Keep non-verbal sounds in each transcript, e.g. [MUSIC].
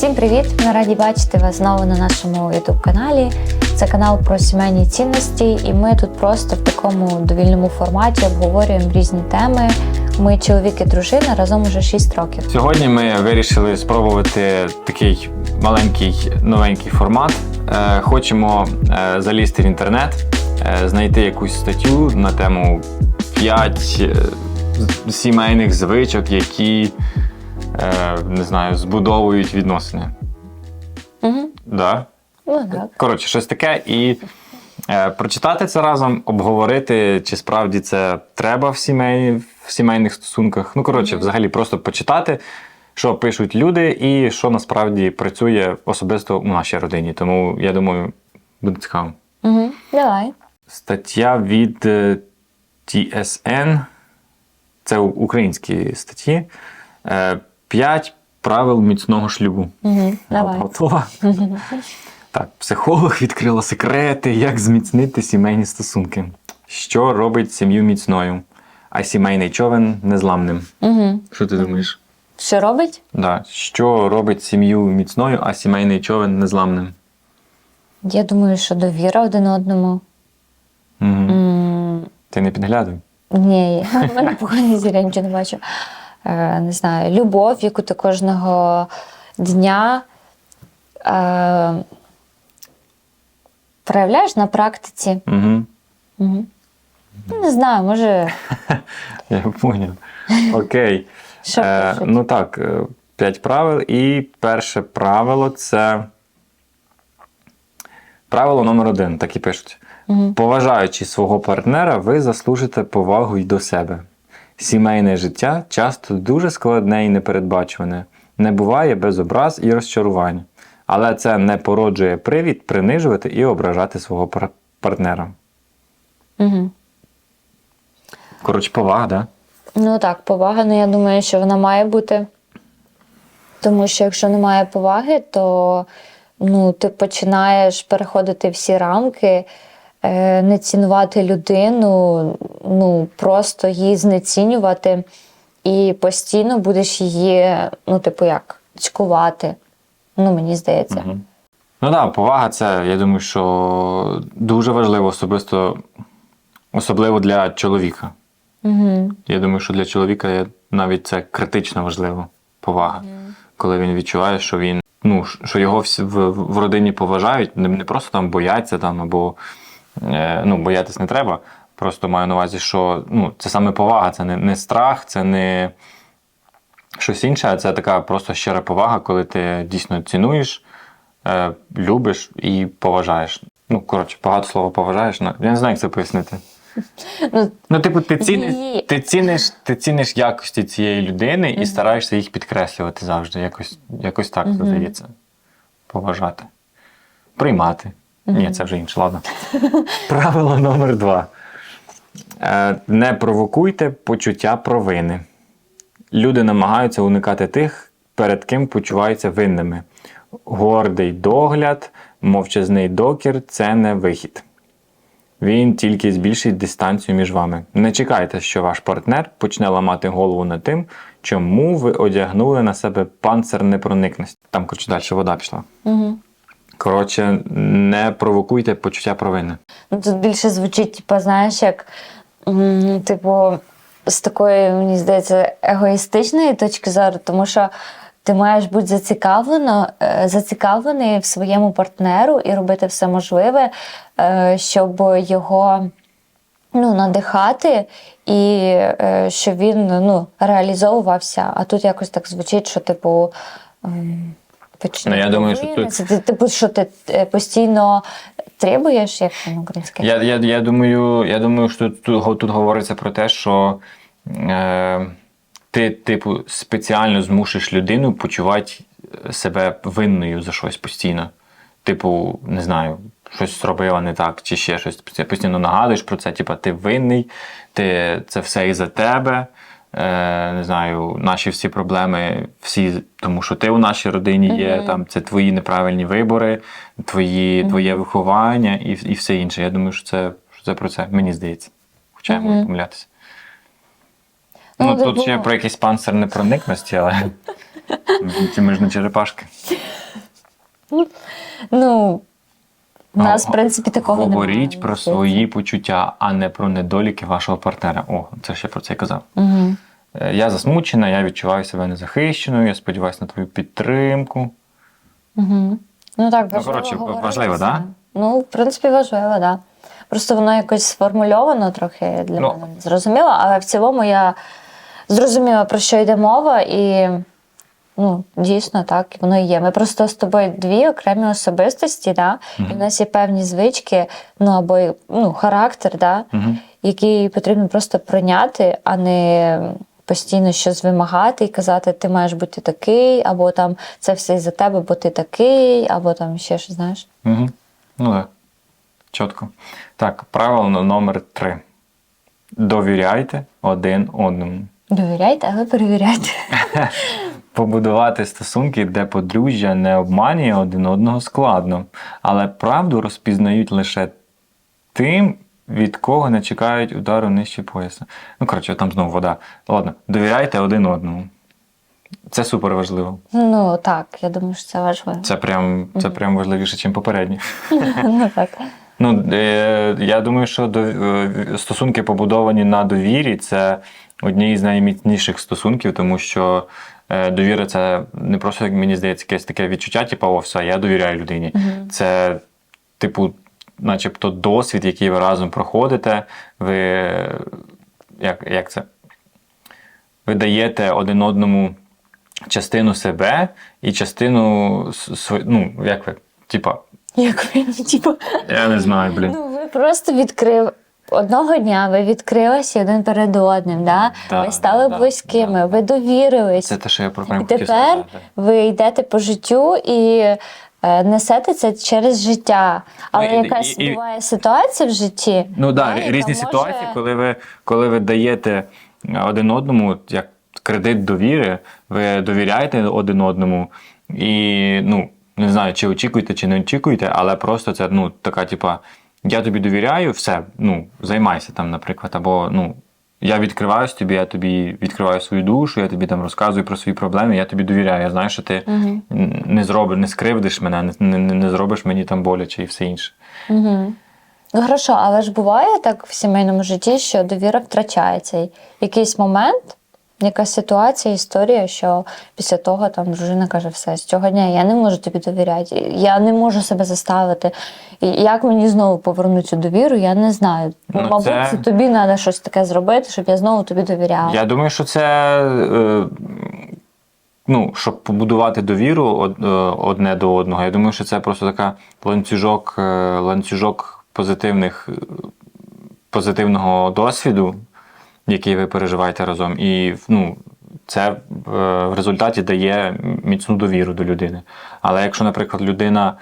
Всім привіт! Ми раді бачити вас знову на нашому youtube каналі. Це канал про сімейні цінності, і ми тут просто в такому довільному форматі обговорюємо різні теми. Ми чоловік і дружина разом уже 6 років. Сьогодні ми вирішили спробувати такий маленький новенький формат. Е, Хочемо е, залізти в інтернет, е, знайти якусь статтю на тему 5 сімейних звичок, які не знаю, збудовують відносини. Угу. Да? Ну так. Коротше, щось таке. І е, прочитати це разом, обговорити, чи справді це треба в, сімей, в сімейних стосунках. Ну, коротше, взагалі, просто почитати, що пишуть люди, і що насправді працює особисто у нашій родині. Тому я думаю, буде цікаво. Угу. Давай. Стаття від е, TSN. Це українські статті. П'ять правил міцного шлюбу. Угу. Давай. Готова? Так, психолог відкрила секрети, як зміцнити сімейні стосунки. Що робить сім'ю міцною, а сімейний човен незламним. Угу. Що ти думаєш? Що робить? Да. Що робить сім'ю міцною, а сімейний човен незламним? Я думаю, що довіра один одному. Угу. м Ти не підглядуй. Ні, в мене погані зіря, нічого не бачу. Е, не знаю, любов, яку ти кожного дня е, проявляєш на практиці. Угу. Угу. Не знаю, може, [LAUGHS] Я поняв. Окей. Е, ну так, е, п'ять правил. І перше правило це. Правило номер один, так і пишуть. Мгм. Поважаючи свого партнера, ви заслужите повагу й до себе. Сімейне життя часто дуже складне і непередбачуване, не буває без образ і розчарувань. Але це не породжує привід принижувати і ображати свого пар- партнера. Угу. Коротше, повага, да? Ну так, повага, ну я думаю, що вона має бути. Тому що якщо немає поваги, то ну, ти починаєш переходити всі рамки, не цінувати людину, ну, просто її знецінювати, і постійно будеш її, ну, типу, як, чкувати. Ну, мені здається. Мгм. Ну так, да, повага це, я думаю, що дуже важливо особисто, особливо для чоловіка. Угу. Я думаю, що для чоловіка навіть це критично важливо повага. Коли він відчуває, що він, ну, що його всі в, в родині поважають, не, не просто там бояться там, або е, ну, боятись не треба. Просто маю на увазі, що ну, це саме повага, це не, не страх, це не щось інше, а це така просто щира повага, коли ти дійсно цінуєш, е, любиш і поважаєш. Ну, коротше, багато слова поважаєш. ну, Я не знаю, як це пояснити. [LAUGHS] Ну, Ну, типу, ти ціниш, Її- ти ціниш, ти ціниш якості цієї людини і стараєшся їх підкреслювати завжди. Якось, якось так Мгм. здається. Поважати. Приймати. Ні, це вже інше, ладно. Правило номер два. Е, Не провокуйте почуття провини. Люди намагаються уникати тих, перед ким почуваються винними. Гордий догляд, мовчазний докір це не вихід. Він тільки збільшить дистанцію між вами. Не чекайте, що ваш партнер почне ламати голову над тим, чому ви одягнули на себе панцир непроникності. Там, коротше, далі вода пішла. угу. Коротше, не провокуйте почуття провини. Ну, тут більше звучить, типу, знаєш, як типу, з такої, мені здається, егоїстичної точки зору, тому що ти маєш бути зацікавлено, е, зацікавлений в своєму партнеру і робити все можливе, е, щоб його ну, надихати і е, щоб він ну, реалізовувався. А тут якось так звучить, що, типу. Почне Ну, я думаю, що тут- Це, ти- типу, що ти е, постійно требуєш, як це на українській? Я, я, я, думаю, я думаю, що тут, тут говориться про те, що е, ти, типу, спеціально змусиш людину почувати себе винною за щось постійно. Типу, не знаю, щось зробила не так, чи ще щось. Ти постійно нагадуєш про це, типу, ти винний, ти, це все із-за тебе. Е, не знаю, наші всі проблеми, всі, тому що ти у нашій родині є, Мгм. там це твої неправильні вибори, твої, твоє виховання і, і все інше. Я думаю, що це, що це про це, мені здається. Хоча я можу Мгм. помилятися. Ну, Ну, тут ще про якийсь панцир непроникності, але [LAUGHS] ці ми ж не черепашки. Ну, у нас, в принципі, такого немає. Говоріть про свої почуття, а не про недоліки вашого партнера. О, це ж я про це казав. Угу. Я засмучена, я відчуваю себе незахищеною, я сподіваюся на твою підтримку. Угу. Ну так, важливо. коротше, говорити важливо, це. да? Ну, в принципі, важливо, так. Да. Просто воно якось сформульовано трохи для Ну. мене зрозуміло, але в цілому я зрозуміла, про що йде мова, і ну, дійсно так, воно і є. Ми просто з тобою дві окремі особистості, да? і в нас є певні звички, ну або ну, характер, да? Угу. який потрібно просто прийняти, а не постійно щось вимагати і казати, ти маєш бути такий, або там це все за тебе, бо ти такий, або там ще щось, знаєш. Угу. Ну так. Чітко. Так, правило номер три. Довіряйте один одному. Довіряйте, але перевіряйте. [LAUGHS] Побудувати стосунки, де подружжя не обманює один одного складно, але правду розпізнають лише тим, від кого не чекають удару нижче пояса. Ну, коротше, там знову вода. Ладно, довіряйте один одному. Це супер важливо. Ну так, я думаю, що це важливо. Це прям, це прям важливіше, ніж попередні. [LAUGHS] Ну так. Ну, е, я думаю, що е, стосунки побудовані на довірі це одні з найміцніших стосунків, тому що довіра це не просто, як мені здається, якесь таке відчуття, типу, о, все, я довіряю людині. Це, типу, начебто досвід, який ви разом проходите. Ви як, як це? Ви даєте один одному частину себе і частину с- св- ну, як ви, типа, Як ви, типу, я не знаю, блін. ну ви просто відкрив. Одного дня ви відкрилися один перед одним, да? Да, ви стали да, близькими, да. ви довірились. Це те, що я про прям І тепер сказати. ви йдете по життю і е, несете це через життя. Але Ну, і- якась і- і- буває ситуація в житті. Ну да, так, різні може- ситуації, коли ви, коли ви даєте один одному як кредит довіри, ви довіряєте один одному, і ну, не знаю, чи очікуєте, чи не очікуєте, але просто це ну, така, типа, я тобі довіряю, все, ну, займайся там, наприклад, або ну. Я відкриваюсь тобі, я тобі відкриваю свою душу, я тобі там розказую про свої проблеми, я тобі довіряю. Я знаю, що ти Мгм. не зробиш, не скривдиш мене, не, не, не зробиш мені там боляче і все інше. Угу. Ну, хорошо, але ж буває так в сімейному житті, що довіра втрачається. Якийсь момент, якась ситуація, історія, що після того там дружина каже, все, з цього дня я не можу тобі довіряти, я не можу себе заставити. І як мені знову повернути цю довіру, я не знаю. Ну, Мабуть, це- це... тобі треба щось таке зробити, щоб я знову тобі довіряла. Я думаю, що це. Е, ну, щоб побудувати довіру е, одне до одного, я думаю, що це просто така ланцюжок, е, ланцюжок позитивних, позитивного досвіду, який ви переживаєте разом. І ну, це е, в результаті дає міцну довіру до людини. Але якщо, наприклад, людина.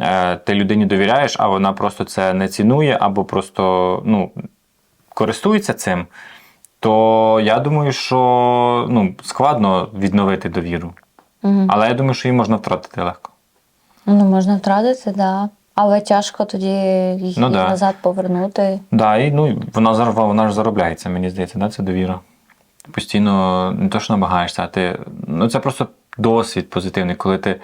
е, Ти людині довіряєш, а вона просто це не цінує, або просто ну, користується цим, то я думаю, що ну, складно відновити довіру. Мгм. Але я думаю, що її можна втратити легко. Ну, можна втратити, так. Да. Але тяжко тоді її Ну, да. назад повернути. Да, і ну, вона, зар- вона ж заробляється, мені здається, да, це довіра. Постійно не то, що намагаєшся, а ти. Ну, це просто досвід позитивний, коли ти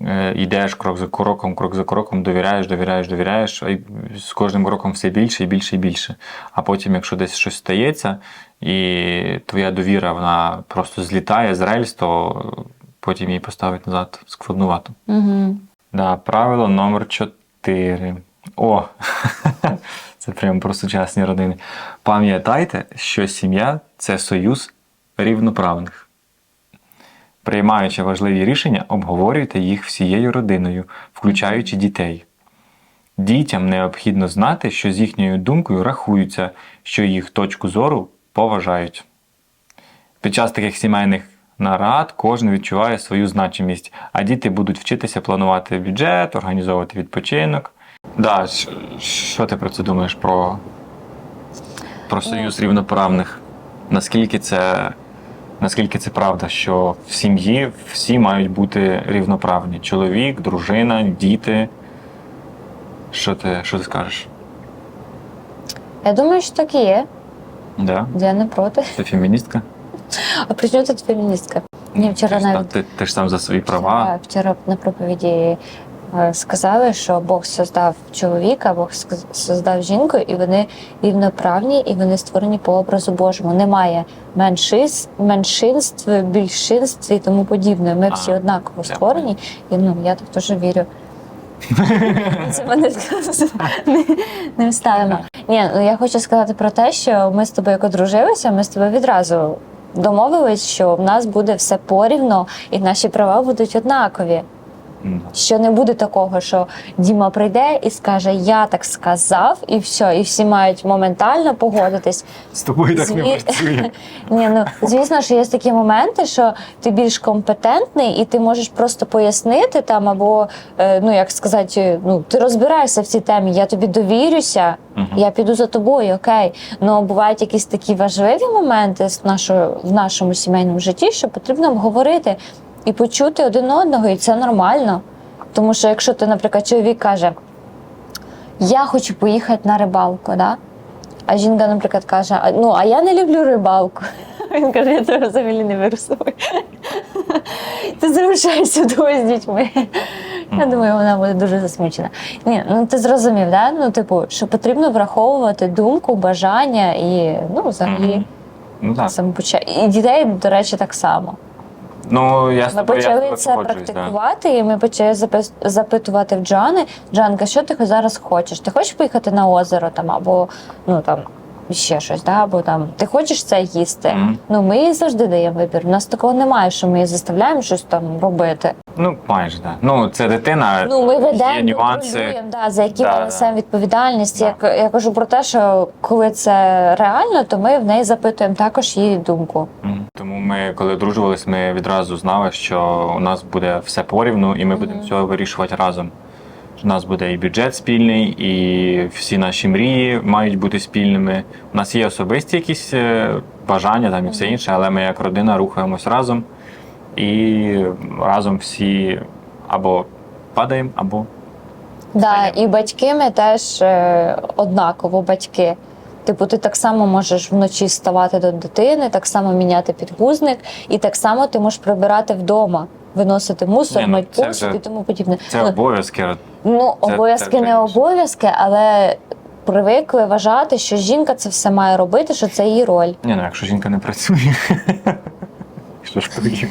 е, йдеш крок за кроком, крок за кроком, довіряєш, довіряєш, довіряєш, й з кожним кроком все більше і більше і більше. А потім, якщо десь щось стається, і твоя довіра вона просто злітає з рельс, то потім її поставити назад складнувато. Угу. Да, правило номер 4. О, [LAUGHS] це прямо про сучасні родини. Пам'ятайте, що сім'я це союз рівноправних. Приймаючи важливі рішення, обговорюйте їх всією родиною, включаючи дітей. Дітям необхідно знати, що з їхньою думкою рахуються, що їх точку зору поважають. Під час таких сімейних нарад кожен відчуває свою значимість, а діти будуть вчитися планувати бюджет, організовувати відпочинок. Да, що ти про це думаєш про, про союз рівноправних? Наскільки це, наскільки це правда, що в сім'ї всі мають бути рівноправні? Чоловік, дружина, діти. Що ти, що ти скажеш? Я думаю, що так і є. Да? Я не проти. Ти феміністка? А при чому тут феміністка? Ні, вчора ти, навіть- ти, ти ж сам за свої права. вчора на проповіді е, сказали, що Бог создав чоловіка, Бог создав жінку, і вони рівноправні, і вони створені по образу Божому. Немає меншис, меншинств, більшинств і тому подібне. Ми всі А, однаково я створені, і ну я так теж вірю. Це ми не, не, не вставимо. Ні, ну я хочу сказати про те, що ми з тобою як одружилися, ми з тобою відразу домовились, що в нас буде все порівно, і наші права будуть однакові. Що не буде такого, що Діма прийде і скаже, я так сказав, і все, і всі мають моментально погодитись. З тобою так не Зві- працює. [LAUGHS] Ні, ну звісно, що є такі моменти, що ти більш компетентний, і ти можеш просто пояснити там, або е, ну як сказати, ну ти розбираєшся в цій темі. Я тобі довірюся, Мгм. я піду за тобою, окей. Ну бувають якісь такі важливі моменти в нашому сімейному житті, що потрібно обговорити і почути один одного, і це нормально. Тому що якщо ти, наприклад, чоловік каже, я хочу поїхати на рибалку, да? А жінка, наприклад, каже: ну, а я не люблю рибалку. [LAUGHS] Він каже, я тебе взагалі не собою. [LAUGHS] Ти залишаєшся вдома з дітьми. Я думаю, вона буде дуже засмучена. Ні, ну ти зрозумів, да? Ну, типу, що потрібно враховувати думку, бажання і ну, взагалі Ну так. І дітей, до речі, так само. Ну, я з Ми тобою я з почали тобою це погоджуюсь, да. практикувати, і ми почали запис- запитувати в Джани. Джанка, що ти зараз хочеш? Ти хочеш поїхати на озеро там або ну там ще щось, да? або там ти хочеш це їсти? Мгм. Ну ми їй завжди даємо вибір. У нас такого немає, що ми її заставляємо щось там робити. Ну, майже, так. Ну, це дитина, Ну ми є ведемо, нюанси. контролюємо, да, за які Да, ми да. несемо відповідальність. Да. Як я кажу про те, що коли це реально, то ми в неї запитуємо також її думку. Мгм. Тому ми, коли одружувались, ми відразу знали, що у нас буде все порівну, і ми будемо все вирішувати разом. У нас буде і бюджет спільний, і всі наші мрії мають бути спільними. У нас є особисті якісь е, бажання там і все інше, але ми як родина рухаємось разом і разом всі або падаємо, або Да, і батьки ми теж е, однаково батьки. Типу, ти так само можеш вночі ставати до дитини, так само міняти підгузник, і так само ти можеш прибирати вдома, виносити мусор, Ні, ну, мити це посуд вже- і тому подібне. це ну, обов'язки. ну, це- обов'язки це не вже обов'язки, але привикли вважати, що жінка це все має робити, що це її роль. Ні, ну якщо жінка не працює. [LAUGHS] Що ж тоді?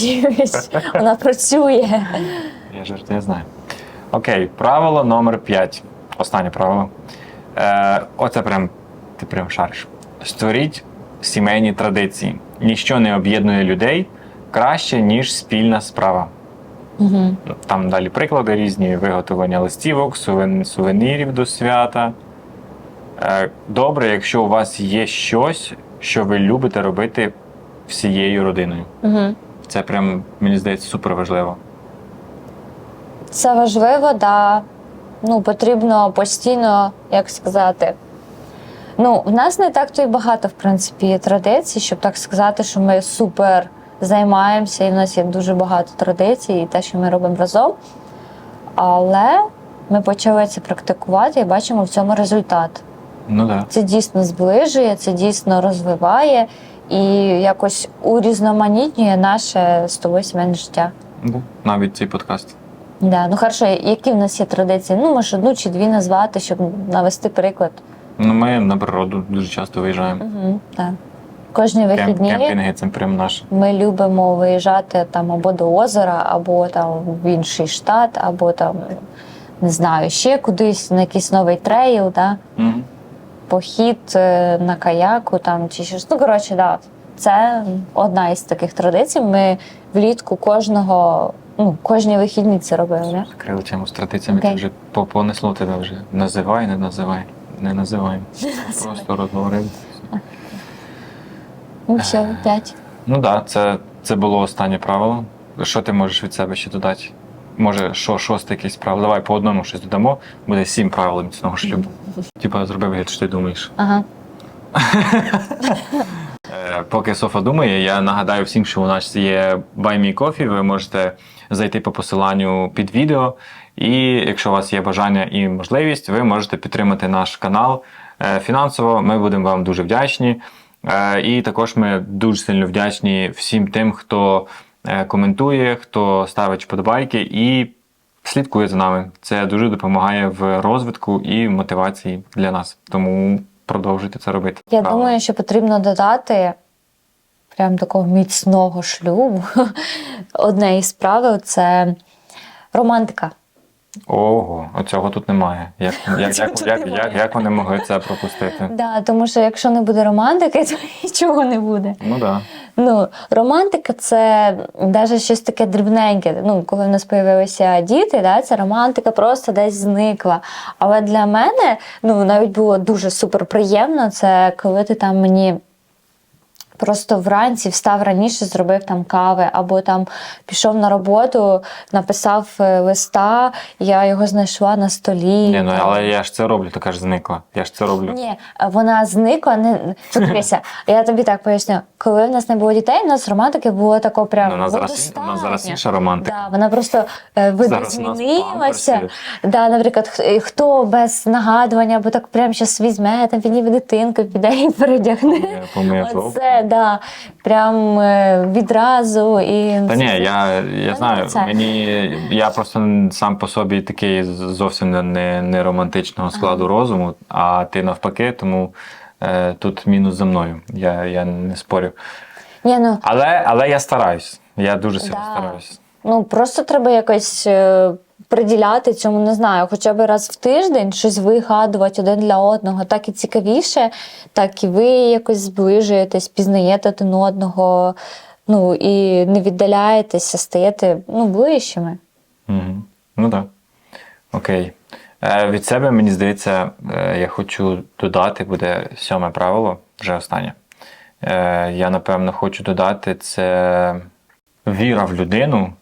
Дивись, вона працює. Я жартую, я знаю. Окей, правило номер 5. Останнє правило. Е, оце прям ти прям шариш. Створіть сімейні традиції. Ніщо не об'єднує людей краще, ніж спільна справа. Угу. Там далі приклади різні: виготовлення листівок, сувенірів до свята. Е, добре, якщо у вас є щось, що ви любите робити всією родиною. Угу. Це прям, мені здається, супер важливо. Це важливо, да. Ну, потрібно постійно, як сказати. Ну, в нас не так то й багато, в принципі, традицій, щоб так сказати, що ми супер займаємося, і в нас є дуже багато традицій, і те, що ми робимо разом. Але ми почали це практикувати і бачимо в цьому результат. Ну. Да. Це дійсно зближує, це дійсно розвиває і якось урізноманітнює наше з тобою сімейне життя. Да. Навіть цей подкаст. Да, ну хорошо, які в нас є традиції? Ну, може, одну чи дві назвати, щоб навести приклад. Ну, ми на природу дуже часто виїжджаємо. Угу, так. Кожні вихідні кемпінги це прям наш. ми любимо виїжджати там або до озера, або там в інший штат, або там не знаю, ще кудись на якийсь новий трейл, да? Мгм. Похід е, на каяку там чи щось. Ну, коротше, да. Це одна із таких традицій. Ми влітку кожного, ну, кожні вихідні це робили. Не? Закрили тему з традиціями, Окей. ти вже по- понесло тебе вже. Називай, не називай. Не називай. [LAUGHS] Просто розговорив. Ну, все, п'ять. Ну так, да, це, це було останнє правило. Що ти можеш від себе ще додати? Може, що шосте якесь правило? Давай по одному щось додамо. Буде сім правил міцного шлюбу. Типа зроби вигляд, що ти думаєш. Ага. Е, Поки Софа думає, я нагадаю всім, що у нас є Buy Me Coffee. Ви можете зайти по посиланню під відео. І якщо у вас є бажання і можливість, ви можете підтримати наш канал е, фінансово. Ми будемо вам дуже вдячні. Е, І також ми дуже сильно вдячні всім тим, хто коментує, хто ставить вподобайки і слідкує за нами. Це дуже допомагає в розвитку і мотивації для нас. Тому продовжуйте це робити. Я Правильно. думаю, що потрібно додати прям такого міцного шлюбу. [LAUGHS] Одне із правил це романтика. Ого, оцього тут немає. Як, [LAUGHS] як, як, тут як, немає. як, як вони могли це пропустити? Да, тому що якщо не буде романтики, [LAUGHS] то нічого не буде. Ну. Да. Ну, романтика це навіть щось таке дрібненьке. Ну, коли в нас з'явилися діти, да, ця романтика просто десь зникла. Але для мене ну, навіть було дуже супер приємно, це коли ти там мені. Просто вранці встав раніше, зробив там кави, або там пішов на роботу, написав е, листа, я його знайшла на столі. Ні, ну але я ж це роблю, ти кажеш, зникла. Я ж це роблю. Ні, вона зникла. Не Подивися, я тобі так поясню. Коли в нас не було дітей, у нас романтики було тако прям Ну, у нас зараз, у нас зараз інша романтика. Да, вона просто е, видно Зараз у нас змінилася. Да, наприклад, хто без нагадування, або так прям щас візьме, там підніме дитинку, піде і передягне. Оце, да, прям е, відразу. І Та ні, я, я знаю, це. мені я просто сам по собі такий зовсім не, не, романтичного складу розуму, а ти навпаки, тому е, тут мінус за мною. Я, я не спорю. Ні, ну, Але, але я стараюсь. Я дуже сильно Да. стараюсь. Ну просто треба якось е, приділяти цьому, не знаю, хоча б раз в тиждень щось вигадувати один для одного. Так і цікавіше, так і ви якось зближуєтесь, пізнаєте один одного, ну і не віддаляєтеся, стаєте ну, ближчими. Угу. Ну так. Окей. Е, від себе, мені здається, е, я хочу додати, буде сьоме правило, вже останнє. Е, я, напевно, хочу додати це віра в людину,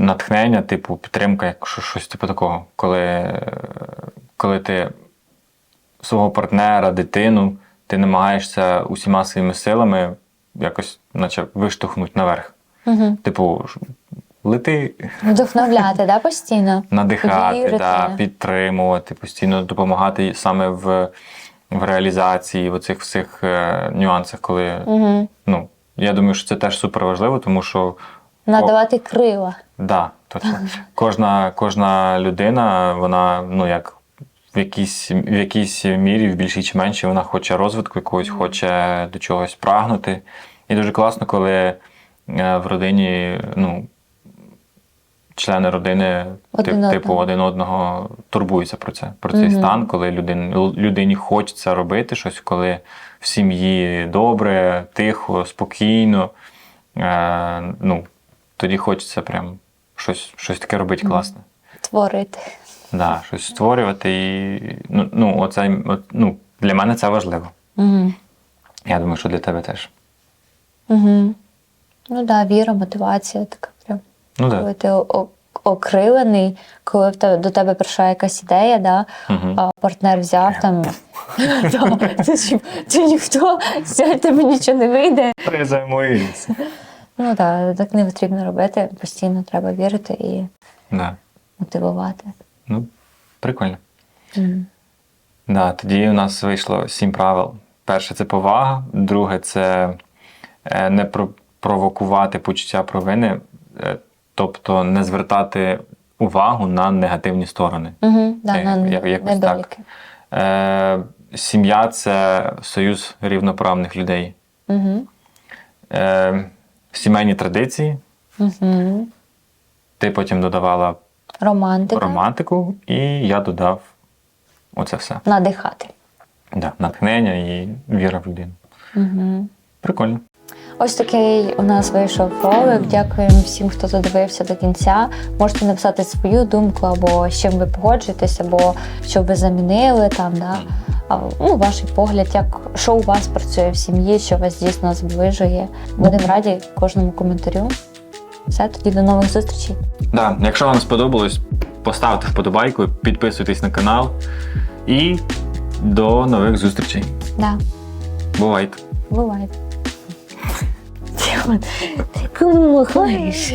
натхнення, типу, підтримка, якщо щось типу такого. Коли, коли ти свого партнера, дитину, ти намагаєшся усіма своїми силами якось, наче, виштовхнути наверх. Угу. Типу, лети, Вдохновляти, да, постійно? надихати, да, підтримувати, постійно допомагати саме в, в реалізації в оцих всіх е, нюансах, коли Угу. ну, я думаю, що це теж супер важливо, тому що Надавати крила. Да, точно. кожна, кожна людина, вона ну як. В якійсь, в якійсь мірі, в більшій чи меншій, вона хоче розвитку якогось, хоче до чогось прагнути. І дуже класно, коли е, в родині ну, члени родини Один типу одного. один одного турбуються про це, про цей Мгм. стан, коли людин, людині хочеться робити щось, коли в сім'ї добре, тихо, спокійно. Е, ну, тоді хочеться прям щось, щось таке робити класне. Творити. Да, щось створювати і ну, ну, оце, ну, для мене це важливо. Угу. Я думаю, що для тебе теж. Угу. Ну так, да, віра, мотивація така прям. Ну Коли ти окрилений, коли в тебе, до тебе прийшла якась ідея, да, Мгм. а партнер взяв там. [LAUGHS] Ти ніхто, [LAUGHS] з тебе нічого не вийде. Призаймуюся. Ну так, так не потрібно робити. Постійно треба вірити і Да. мотивувати. Ну, прикольно. Мгм. Да, тоді у нас вийшло сім правил. Перше це повага, друге це е, не про- провокувати почуття провини, е, тобто не звертати увагу на негативні сторони. Угу, да, Е, на як- якось так. Е, Сім'я це союз рівноправних людей. Угу. Е, Сімейні традиції. Угу. Ти потім додавала Романтика. романтику, і я додав оце все. Надихати. Да, натхнення і віра в людину. Угу. Прикольно. Ось такий у нас вийшов ролик. Дякуємо всім, хто додивився до кінця. Можете написати свою думку, або з чим ви погоджуєтесь, або що ви замінили там, да? Ну, ваш погляд, як що у вас працює в сім'ї, що вас дійсно зближує. Будемо раді кожному коментарю. Все, тоді до нових зустрічей. Да, якщо вам сподобалось, поставте вподобайку, підписуйтесь на канал і до нових зустрічей. Да, Бувайте! буває. Ти кому махаєш?